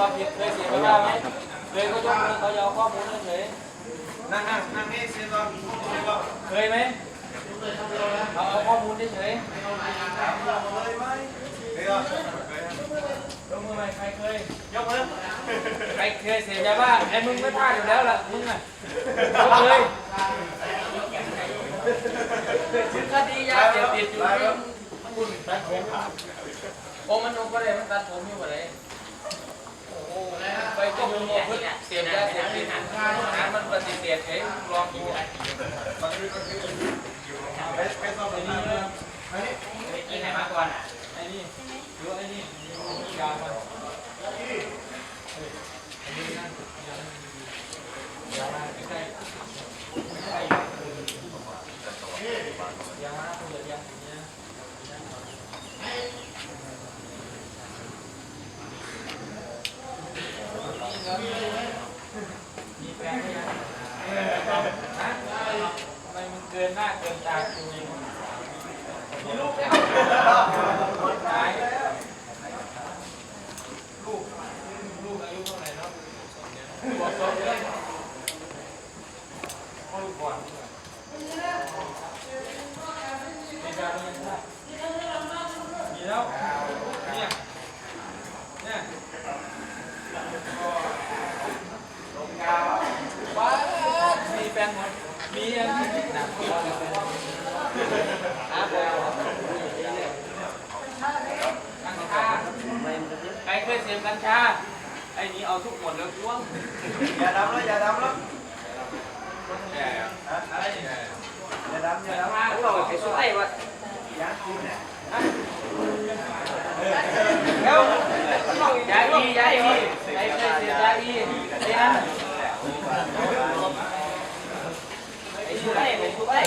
ความผิดเคยเสียไปบ้างไหมเคยก็ยกมือเขาจะเอาข้อมูลเฉยนั่งนั่งนั่งนี่เสียก่อนเสียก่อนๆเคยไหมเอาเอาข้อมูลเฉยเลยไหมเฉยยกมือไหมใครเคยยกมือใครเคยเสียยาบ้าไอ้มึงไม่พลาดอยู่แล้วล่ะมึงอะยกเลยถึงคดียาเสพติดอยู่ที่คุณตัดผมโอ้มันลงก็เลยมันตัดผมอยู่อะไรโอ้โหไป ก็มึงบอกเพื่อเสพยาเสพติดหามันปฏิเสธเองลองดูไปไปสอบไปนี่ไปนี่กินไหนมาก่อนไอ้นี่หรือไอ้นี่ยามันไอ้นี่นั่นยามาใกล้ๆใกล้ๆยามาเปิดยาอย่างเงี้ย มีแฟนไหมยังฮะทำไมมันเกินหน้าเกินตาคุณเองมีลูกแล้วตายลูก ลูกอายุเท่าไหร่แล้วขวบสองเดือนเอลูกก่อนมีการมีแล้วเนี่ยเนี่ยว้ามีแฟนหมดมีอันนี้หนักกว่าแฟนหาแฟนกัญชา ใครเคยเสพกัญชา ไอ้นี้เอาทุกหมดแล้วจ้วงอย่าดำแล้วอย่าดำแล้วแย่อะไรเนี่ยอย่าดำอย่าดำมาเราไอ้สุดไอ้วะยางคุณเนี่ยเร็วยาอียาอีไอ้เคยเสียยาอีไอ้นั่น ไอ้